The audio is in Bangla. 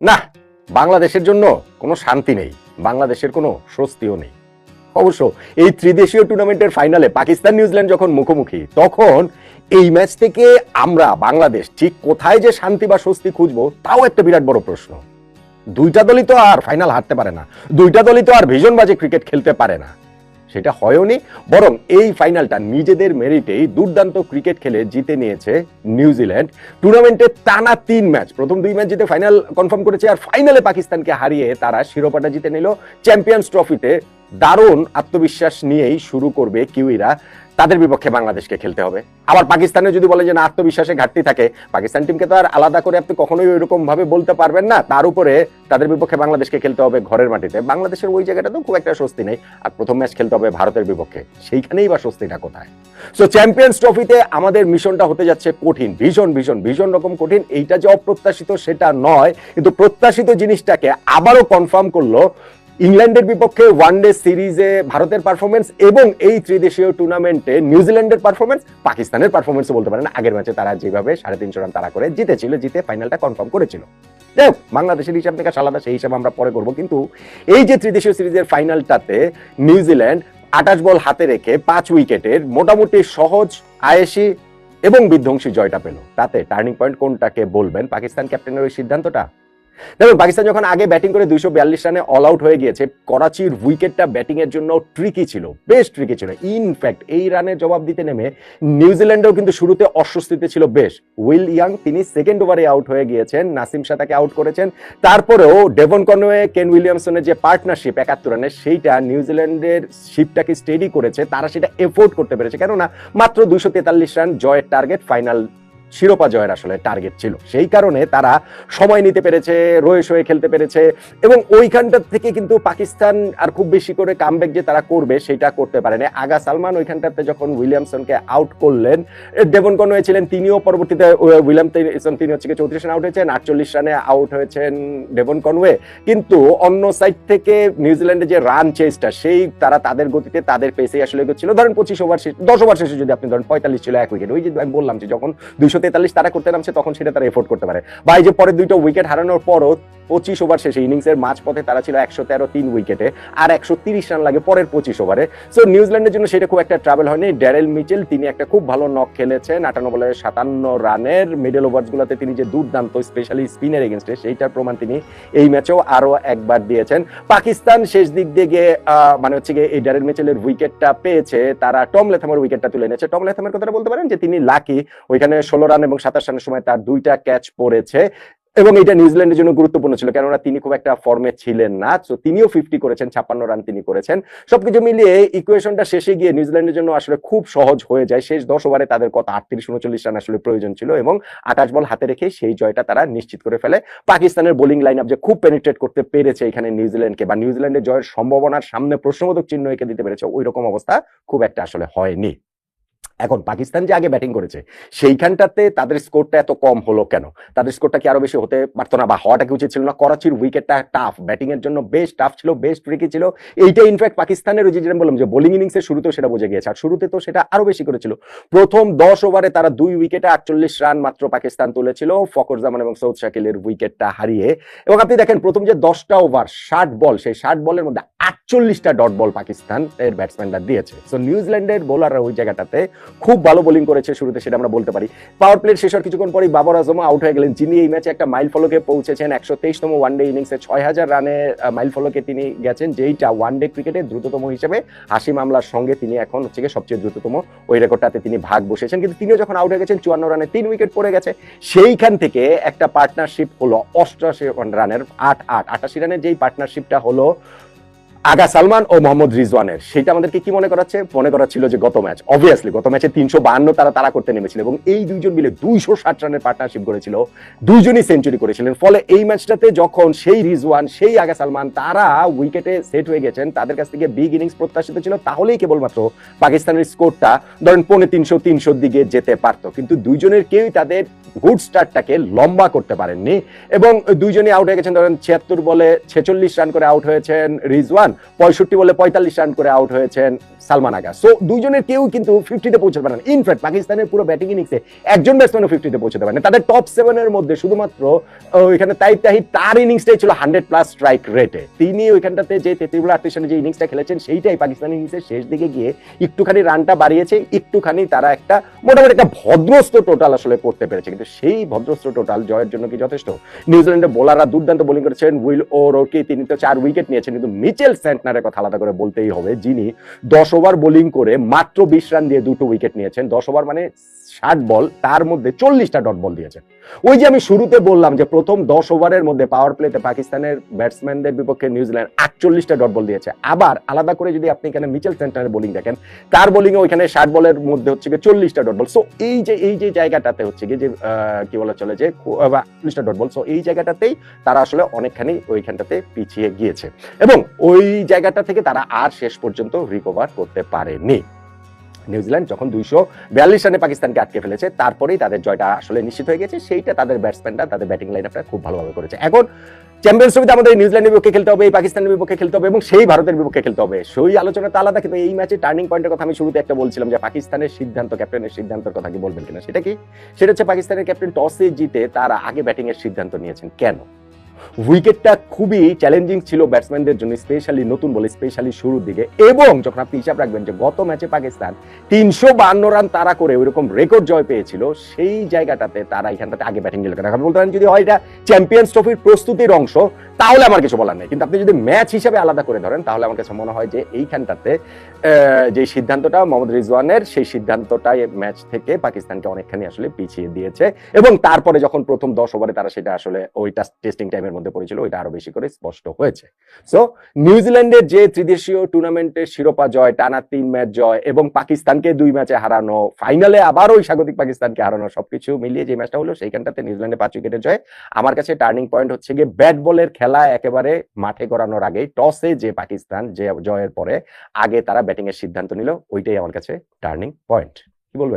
না, বাংলাদেশের জন্য কোনো শান্তি নেই, বাংলাদেশের কোনো স্বস্তিও নেই। অবশ্য এই ত্রিদেশীয় টুর্নামেন্টের ফাইনালে পাকিস্তান নিউজিল্যান্ড যখন মুখোমুখি, তখন এই ম্যাচ থেকে আমরা, বাংলাদেশ, ঠিক কোথায় যে শান্তি বা স্বস্তি খুঁজবো, তাও একটা বিরাট বড় প্রশ্ন। দুইটা দলই তো আর ফাইনাল হারতে পারে না। দুইটা দলই তো আর ভীষণ বাজে ক্রিকেট খেলতে পারে না। সেটা হয়ওনি, বরং এই ফাইনালটা নিজেদের মেরিটেই দুর্দান্ত ক্রিকেট খেলে জিতে নিয়েছে নিউজিল্যান্ড টুর্নামেন্টে টানা তিন ম্যাচ, প্রথম দুই ম্যাচ জিতে ফাইনাল কনফার্ম করেছে, আর ফাইনালে পাকিস্তানকে হারিয়ে তারা শিরোপাটা জিতে নিল। চ্যাম্পিয়ন্স ট্রফিতে দারুণ আত্মবিশ্বাস নিয়েই শুরু করবে কিউইরা। তাদের বিপক্ষে বাংলাদেশকে খেলতে হবে। আবার পাকিস্তানে যদি বলে যে না, আত্মবিশ্বাসে ঘাটতি থাকে, পাকিস্তান টিমকে তো আর আলাদা করে আপনি কখনোই ওইরকম ভাবে বলতে পারবেন না। তার উপরে তাদের বিপক্ষে বাংলাদেশকে খেলতে হবে ঘরের মাটিতে। বাংলাদেশের ওই জায়গাটা তো খুব একটা স্বস্তি নেই। আর প্রথম ম্যাচ খেলতে হবে ভারতের বিপক্ষে। সেইখানেই বা স্বস্তিটা কোথায়? সো চ্যাম্পিয়ন্স ট্রফিতে আমাদের মিশনটা হতে যাচ্ছে কঠিন, ভীষণ ভীষণ ভীষণ রকম কঠিন। এইটা যে অপ্রত্যাশিত সেটা নয়। কিন্তু প্রত্যাশিত জিনিসটাকে আবারও কনফার্ম করল ইংল্যান্ডের বিপক্ষে ওয়ানডে সিরিজে ভারতের পারফরমেন্স এবং এই ত্রিদেশীয় টুর্নামেন্টে নিউজিল্যান্ডের পারফরমেন্স পাকিস্তানের পারফরমেন্স বলতে পারেন। আগের ম্যাচে তারা যেভাবে সাড়ে তিনশো রান তারা করে জিতেছিল জিতে ফাইনালটা কনফার্ম করেছিল। যাই হোক, বাংলাদেশের হিসাব নিকাশ আলাদা সেই হিসাব আমরা পরে করব। কিন্তু এই যে ত্রিদেশীয় সিরিজের ফাইনালটাতে নিউজিল্যান্ড আটাশ বল হাতে রেখে পাঁচ উইকেটের মোটামুটি সহজ আয়েসি এবং বিধ্বংসী জয়টা পেল। তাতে টার্নিং পয়েন্ট কোনটাকে বলবেন? পাকিস্তান ক্যাপ্টেনের ওই সিদ্ধান্তটা? দেখুন পাকিস্তান যখন আগে ব্যাটিং করে দুইশো বিয়াল্লিশ রানে অল আউট হয়ে গিয়েছে, করাচির উইকেটটা ব্যাটিং এর জন্য ট্রিকি ছিল, বেশ ট্রিকি ছিল। ইনফ্যাক্ট এই রানের জবাব দিতে নেমে নিউজিল্যান্ডেও কিন্তু শুরুতে অস্বস্তিতে ছিল, বেশ। উইল ইয়াং তিনি সেকেন্ড ওভারে আউট হয়ে গিয়েছেন, নাসিম শাহ তাকে আউট করেছেন। তারপরেও ডেভন কনওয়ে কেন উইলিয়ামসনের যে পার্টনারশিপ একাত্তর রানের সেইটা নিউজিল্যান্ডের শিপটাকে স্টেডি করেছে, তারা সেটা এফোর্ড করতে পেরেছে। কেননা, মাত্র দুইশো তেতাল্লিশ রান জয়ের টার্গেট ফাইনাল শিরোপা জয়ের আসলে টার্গেট ছিল। সেই কারণে তারা সময় নিতে পেরেছে রয়ে সয়ে খেলতে পেরেছে এবং ওইখানটা থেকে কিন্তু পাকিস্তান আর খুব বেশি করে কামব্যাক যে তারা করবে সেটা করতে পারেনি। আগা সালমান ওইখানটাতে যখন উইলিয়ামসনকে আউট করলেন, ডেভন কনওয়ে ছিলেন, তিনিও পরবর্তীতে উ- উইলিয়াম তি- তিনি হচ্ছে চৌত্রিশ রানে আউট হয়েছেন, আটচল্লিশ রানে আউট হয়েছেন ডেভন কনওয়ে। কিন্তু অন্য সাইড থেকে নিউজিল্যান্ডের যে রান চেসটা সেই তারা তাদের গতিতে তাদের পেসেই আসলে এগোচ্ছিল। ধরেন পঁচিশ ওভার শেষ, দশ ওভার শেষে যদি আপনি ধরেন পঁয়তাল্লিশ ছিল এক উইকেট ওই যে আমি বললাম যে যখন দুইশো তেতাল্লিশ তারা করতে নামছে, তখন সেটা তারা এফোর্ড করতে পারে। বা এই যে পরে দুইটা উইকেট হারানোর পরও পঁচিশ ওভার শেষে ইনিংসের মাঝপথে তারা ছিল একশো তেরো তিন উইকেটে আর একশো তিরিশ রান লাগে পরের পঁচিশ ওভারে সো নিউজিল্যান্ডের জন্য সেটা খুব একটা ট্রাভেল হয়নি। ড্যারেল মিচেল, তিনি একটা খুব ভালো নক খেলেছেন, আটান্ন বলে সাতান্ন রানের মিডল ওভারসগুলোতে তিনি যে দুর্দান্ত স্পেশালি স্পিনের এগেনস্টে সেইটার প্রমাণ তিনি এই ম্যাচেও আরও একবার দিয়েছেন। পাকিস্তান শেষ দিক দিয়ে মানে হচ্ছে গিয়ে এই ড্যারেল মিচেলের উইকেটটা পেয়েছে। তারা টম লেথামের উইকেটটা তুলে নিয়েছে টম লেথামের কথাটা বলতে পারেন যে, তিনি লাকি ওইখানে ষোলো রান এবং সাতাশ রানের সময় তার দুইটা ক্যাচ পড়েছে। এবং এটা নিউজিল্যান্ডের জন্য গুরুত্বপূর্ণ ছিল, কেননা তিনি খুব একটা ফর্মে ছিলেন না। তো তিনিও ফিফটি করেছেন, ছাপ্পান্ন রান তিনি করেছেন। সবকিছু মিলিয়ে ইকুয়েশনটা শেষে গিয়ে নিউজিল্যান্ডের জন্য আসলে খুব সহজ হয়ে যায়। শেষ দশ ওভারে তাদের কত? আটত্রিশ, উনচল্লিশ রান আসলে প্রয়োজন ছিল এবং আঠাশ বল হাতে রেখে সেই জয়টা তারা নিশ্চিত করে ফেলে। পাকিস্তানের বোলিং লাইন আপ যে খুব পেনিট্রেট করতে পেরেছে এখানে নিউজিল্যান্ডকে বা নিউজিল্যান্ডের জয়ের সম্ভাবনার সামনে প্রশ্নবোধক চিহ্ন এঁকে দিতে পেরেছে ওই রকম অবস্থা খুব একটা আসলে হয়নি। এখন পাকিস্তান যে আগে ব্যাটিং করেছে, সেইখানটাতে তাদের স্কোরটা এত কম হলো কেন? তাদের স্কোরটা কি আরও বেশি হতে পারতো না বা হওয়াটা কি উচিত ছিল না? করাচির উইকেটটা টাফ ব্যাটিং এর জন্য বেশ টাফ ছিল বেশ ট্রিকি ছিল। এইটা ইনফ্যাক্ট পাকিস্তানের ওই যেটা বললাম যে বোলিং ইনিংসের শুরুতেও সেটা বুঝে গিয়েছে। আর শুরুতে তো সেটা আরও বেশি করেছিল। প্রথম দশ ওভারে তারা দুই উইকেটে আটচল্লিশ রান মাত্র পাকিস্তান তুলেছিল ফকর জামান এবং সৌদ শাকিলের উইকেটটা হারিয়ে। এবং আপনি দেখেন প্রথম যে দশটা ওভার ষাট বল সেই ষাট বলের মধ্যে আটচল্লিশটা ডট বল পাকিস্তান এর ব্যাটসম্যানরা দিয়েছে। সো নিউজিল্যান্ডের বোলাররা ওই জায়গাটাতে খুব ভালো বোলিং করেছে শুরুতে, সেটা আমরা বলতে পারি। পাওয়ার প্লের শেষ হওয়ার কিছুক্ষণ পরেই বাবর আজমও আউট হয়ে গেলেন, যিনি এই ম্যাচে একটা মাইল ফলকে পৌঁছেছেন, একশো তেইশতম ওয়ানডে ইনিংসে ছয় হাজার রানে মাইল ফলকে তিনি গেছেন, যেইটা ওয়ানডে ক্রিকেটে দ্রুততম হিসেবে হাসিম আমলার সঙ্গে তিনি এখন হচ্ছে গিয়ে সবচেয়ে দ্রুততম ওই রেকর্ডটাতে তিনি ভাগ বসেছেন। কিন্তু তিনিও যখন আউট হয়ে গেছেন, চুয়ান্ন রানে তিন উইকেট পড়ে গেছে। সেইখান থেকে একটা পার্টনারশিপ হলো অষ্টআশি রানের আট আট, আটাশি রানের যেই পার্টনারশিপটা হলো আগা সালমান ও মোহাম্মদ রিজওয়ানের। সেটা আমাদেরকে কি মনে করাচ্ছে? মনে করাচ্ছিল যে গত ম্যাচ অবভিয়াসলি গত ম্যাচে তিনশো বাহান্ন তারা তারা করতে নেমেছিল এবং এই দুইজন মিলে দুইশো ষাট রানের পার্টনারশিপ করেছিল দুইজনই সেঞ্চুরি করেছিলেন। ফলে এই ম্যাচটাতে যখন সেই রিজওয়ান, সেই আগা সালমান, তারা উইকেটে সেট হয়ে গেছেন, তাদের কাছ থেকে বিগ ইনিংস প্রত্যাশিত ছিল, তাহলেই কেবলমাত্র পাকিস্তানের স্কোরটা ধরেন পৌনে তিনশো, তিনশোর দিকে যেতে পারতো। কিন্তু দুইজনের কেউই তাদের গুড স্টার্টটাকে লম্বা করতে পারেননি এবং দুইজনই আউট হয়ে গেছেন, ধরেন ছিয়াত্তর বলে ছেচল্লিশ রান করে আউট হয়েছেন রিজওয়ান, পঁয়ষট্টি বলে পঁয়তাল্লিশ রান করে আউট হয়েছেন সালমান আগা। সো দুইজনের কেউ কিন্তু ফিফটিতে পৌঁছতে পারেন। ইনফ্যাক্ট পাকিস্তানের পুরো ব্যাটিং ইনিংসে একজন ব্যাটসম্যানও ফিফটিতে পৌঁছতে পারেন। তাদের টপ সেভেনের মধ্যে শুধুমাত্র ওইখানে তাইব তাহিদ তার ইনিংসটাই ছিল হান্ড্রেড প্লাস স্ট্রাইক রেটে তিনি ওইখানটাতে যে তেত্রিশ আটত্রিশ রানে যে ইনিংসটা খেলেছেন, সেইটাই পাকিস্তান ইনিংসের শেষ দিকে গিয়ে একটুখানি রানটা বাড়িয়েছে। একটুখানি তারা একটা মোটামুটি একটা ভদ্রস্ত টোটাল আসলে করতে পেরেছে। কিন্তু সেই ভদ্রস্ত টোটাল জয়ের জন্য কি যথেষ্ট? নিউজিল্যান্ডের বোলাররা দুর্দান্ত বোলিং করেছেন। উইল ও রোকে তিনি তো চার উইকেট নিয়েছেন, কিন্তু মিচেল সেন্টনারের কথা আলাদা করে বলতেই হবে, যিনি দশ ওভার বোলিং করে মাত্র বিশ রান দিয়ে দুটো উইকেট নিয়েছেন। দশ ওভার মানে ষাট বল, তার মধ্যে চল্লিশটা ডট বল দিয়েছেন। ওই যে আমি শুরুতে বললাম যে প্রথম দশ ওভারের মধ্যে পাওয়ার প্লেতে পাকিস্তানের ব্যাটসম্যানদের বিপক্ষে নিউজিল্যান্ড আটচল্লিশটা ডট বল দিয়েছে। আবার আলাদা করে যদি আপনি এখানে মিচেল সেন্টারের বোলিং দেখেন, তার বোলিং এ ওইখানে ষাট বলের মধ্যে হচ্ছে গিয়ে চল্লিশটা ডট বল। সো এই যে এই যে জায়গাটাতে হচ্ছে গিয়ে যে কি বলা চলে যে চল্লিশটা ডট বল সো এই জায়গাটাতেই তারা আসলে অনেকখানি ওইখানটাতে পিছিয়ে গিয়েছে। এবং ওই জায়গাটা থেকে তারা আর শেষ পর্যন্ত রিকভার করতে পারেনি। নিউজিল্যান্ড যখন দুইশো বিয়াল্লিশ রানে পাকিস্তানকে আটকে ফেলেছে, তারপরেই তাদের জয়টা আসলে নিশ্চিত হয়ে গেছে। সেইটা তাদের ব্যাটসম্যানরা তাদের ব্যাটিং লাইন আপটা খুব ভালোভাবে করেছে। এখন চ্যাম্পিয়ন্স ট্রফিতে আমাদের নিউজিল্যান্ডের বিপক্ষে খেলতে হবে, এই পাকিস্তানের বিপক্ষে খেলতে হবে এবং সেই ভারতের বিপক্ষে খেলতে হবে। সেই আলোচনা তো আলাদা, কিন্তু এই ম্যাচে টার্নিং পয়েন্টের কথা আমি শুরুতে একটা বলছিলাম যে পাকিস্তানের সিদ্ধান্ত ক্যাপ্টেনের সিদ্ধান্তের কথা কি বলবেন কিনা? সেটা কি? সেটা হচ্ছে পাকিস্তানের ক্যাপ্টেন টসে জিতে তারা আগে ব্যাটিং এর সিদ্ধান্ত নিয়েছেন। কেন? উইকেটটা খুবই চ্যালেঞ্জিং ছিল ব্যাটসম্যানদের জন্য স্পেশালি নতুন বলে স্পেশালি শুরুর দিকে। এবং যখন আপনি হিসাব রাখবেন যে গত ম্যাচে পাকিস্তান তিনশো বান্ন রান তারা করে ওইরকম রেকর্ড জয় পেয়েছিল, সেই জায়গাটাতে তারা এখানটাতে আগে ব্যাটিং দিল কেন বলতে পারেন যদি হয় এটা চ্যাম্পিয়ন্স ট্রফির প্রস্তুতির অংশ তাহলে আমার কিছু বলার নেই। কিন্তু আপনি যদি ম্যাচ হিসাবে আলাদা করে ধরেন, তাহলে আমার কাছে মনে হয় যে এইখানটাতে যে সিদ্ধান্তটা মোহাম্মদ রিজওয়ানের, সেই সিদ্ধান্তটা ম্যাচ থেকে পাকিস্তানকে অনেকখানি আসলে পিছিয়ে দিয়েছে। এবং তারপরে যখন প্রথম দশ ওভারে তারা সেটা আসলে ওইটা টেস্টিং টাইমের মধ্যে পড়েছিল, ওইটা আরও বেশি করে স্পষ্ট হয়েছে। সো নিউজিল্যান্ডের যে ত্রিদেশীয় টুর্নামেন্টের শিরোপা জয়, টানা তিন ম্যাচ জয়, এবং পাকিস্তানকে দুই ম্যাচে হারানো ফাইনালে আবার ওই স্বাগতিক পাকিস্তানকে হারানো সবকিছু মিলিয়ে যে ম্যাচটা হলো, সেইখানটাতে নিউজিল্যান্ডে পাঁচ উইকেটের জয়। আমার কাছে টার্নিং পয়েন্ট হচ্ছে গিয়ে ব্যাট বলের খেলা একেবারে মাঠে গড়ানোর আগেই, টসে যে পাকিস্তান যে জয়ের পরে, আগে তারা ব্যাটিং এর সিদ্ধান্ত নিল, ওইটাই আমার কাছে টার্নিং পয়েন্ট কি বলবেন?